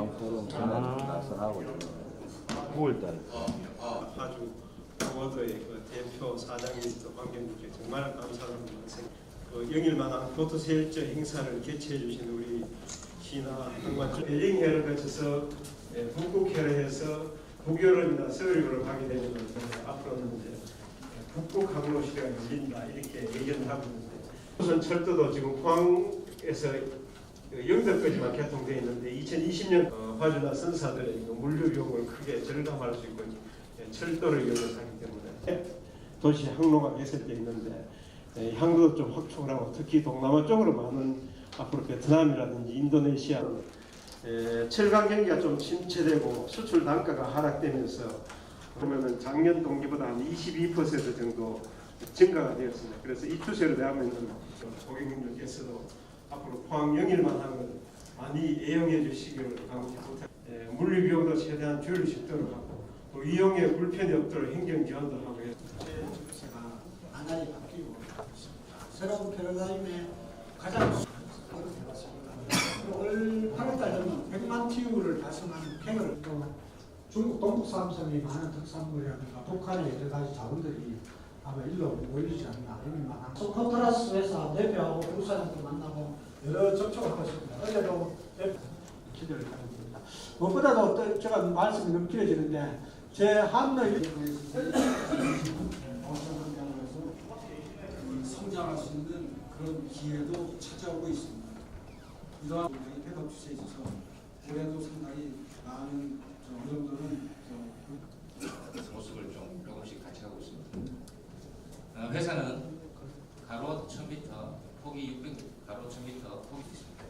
방포로 아. 나서하고 9월달. 파주 포워드의 그 대표 사장님도 관계분께 정말 감사하는 말씀. 그 영일만한 포토세일저 행사를 개최해 주신 우리 시나 한관 여행회를 거쳐서 예, 북극회를 해서 북유럽이나 서유럽을 가게 되면 앞으로는 이제 북극 항로 시대가 열린다 이렇게 예견을 하고 있는데 우선 철도도 지금 포항에서 그 영덕까지만 개통되어 있는데 2020년 어, 화주나 선사들의 그 물류 비용을 크게 절감할 수 있고 예, 철도를 이용해서 하기 때문에 도시 항로가 개설되어 있는데 예, 항로도 좀 확충을 하고 특히 동남아 쪽으로 많은 앞으로 베트남이라든지 인도네시아 예, 철강 경기가 좀 침체되고 수출 단가가 하락되면서 그러면은 작년 동기보다 한 22% 정도 증가가 되었습니다. 그래서 이 추세로 대하면은 고객님들께서도 앞으로 포항 영일만 하면 많이 애용해 주시기를 간곡히 부탁. 예, 물류 비용도 최대한 줄일 수 있도록 하고 또 이용에 불편이 없도록 행정 지원도 하고 해서 제가 많이 바뀌고 있습니다. 새로운 패러다임에 가장 해봤습니다. 올 8월달 되면 100만 TU를 달성하는 또 중국 동북 삼성의 많은 특산물이라든가 북한의 여러 가지 자원들이 아마 일로 모이지 않나 이런 만한 소코트라스 회사 대표하고 부사장도 만나고 여러 접촉을 하고 있습니다. 어제도 대표 기대를 하고 있습니다. 무엇보다도 또 제가 말씀이 너무 길어지는데 제 한너 성장할 수 있는 그런 기회도 찾아오고 있습니다. 이러한 폐업 추세에 있어서 올해도 상당히 많은 정도는 저 모습을 좀 조금씩 같이 하고 있습니다. 어, 회사는 가로 1000m, 폭이 600, 가로 1000m 폭이 있습니다.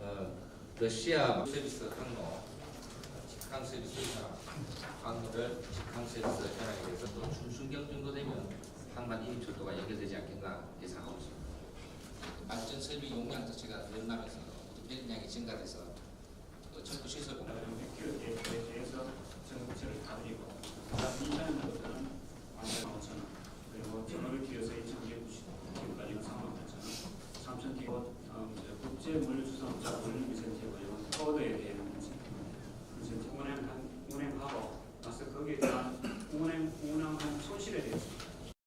어, 러시아 서비스 항로, 직항 서비스 항로를 직항 서비스 현황에 대해서 또 중순경 정도 되면 항만 인입철도가 연결되지 않겠나 예상하고 있습니다. 발전 설비 용량 자체가 늘어나면서 배량이 증가돼서 또 철도 시설 공간 국제물류수산자 물류미센터고요. 서울에 대해